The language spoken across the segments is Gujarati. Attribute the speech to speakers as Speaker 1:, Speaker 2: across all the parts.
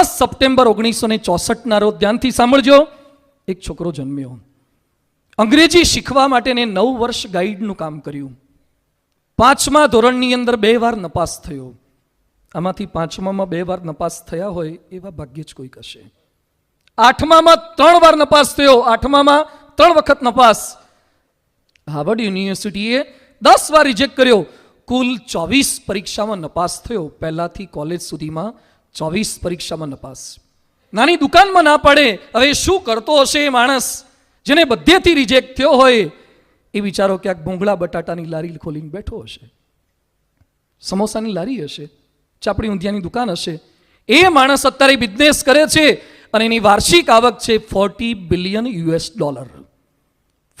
Speaker 1: દસ સપ્ટેમ્બર ઓગણીસો ને ચોસઠના રોજ ધ્યાનથી સાંભળજો, એક છોકરો જન્મ્યો. અંગ્રેજી શીખવા માટેને નવ વર્ષ ગાઈડનું કામ કર્યું. પાંચમા ધોરણની અંદર બે વાર નપાસ થયો. આમાંથી પાંચમામાં બે વાર નપાસ થયા હોય એવા ભાગ્યે જ કોઈક હશે. આઠમામાં ત્રણ વાર નપાસ થયો. આઠમામાં ત્રણ વખત નપાસ. હાર્વર્ડ યુનિવર્સિટીએ દસ વાર રિજેક્ટ કર્યો. કુલ ચોવીસ પરીક્ષામાં નપાસ થયો. પહેલાથી કોલેજ સુધીમાં ચોવીસ પરીક્ષામાં નપાસ. નાની દુકાનમાં ના પડે, હવે શું કરતો હશે એ માણસ? જેને બધેથી રિજેક્ટ થયો હોય, એ વિચારો ક્યાંક ભૂંગળા બટાટાની લારી ખોલીને બેઠો હશે. સમોસાની લારી હશે, ચાપડી ઊંધિયાની દુકાન હશે. એ માણસ અત્યારે બિઝનેસ કરે છે અને એની વાર્ષિક આવક છે forty billion US dollar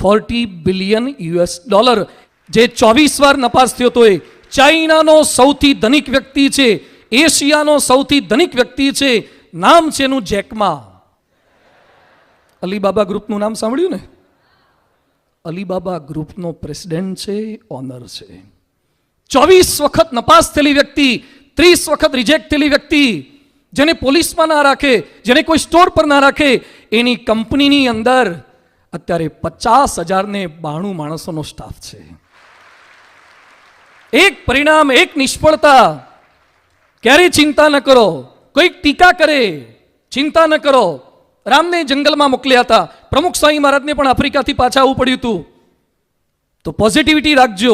Speaker 1: forty billion US dollar જે ચોવીસ વાર નપાસ થયો તો એ ચાઇનાનો સૌથી ધનિક વ્યક્તિ છે. એશિયાનો સૌથી ધનિક વ્યક્તિ છે. નામ છે એનું જેકમા. અલીબાબા ગ્રુપનું નામ સાંભળ્યું ને? અલીબાબા ગ્રુપનો પ્રેસિડેન્ટ છે, ઓનર છે. ચોવીસ વખત નપાસ થયેલી વ્યક્તિ, ત્રીસ વખત રિજેક્ટ થયેલી વ્યક્તિ, જેને પોલીસમાં ના રાખે, જેને કોઈ સ્ટોર પર ના રાખે, એની કંપનીની અંદર અત્યારે પચાસ હજારને બાણું માણસોનો સ્ટાફ છે. એક પરિણામ, એક નિષ્ફળતા ક્યારેય ચિંતા ન કરો. કોઈક ટીકા કરે, ચિંતા ન કરો. રામને જંગલમાં મોકલ્યા હતા. પ્રમુખ સ્વામી મહારાજને પણ આફ્રિકાથી પાછા આવવું પડ્યું હતું. તો પોઝિટિવિટી રાખજો.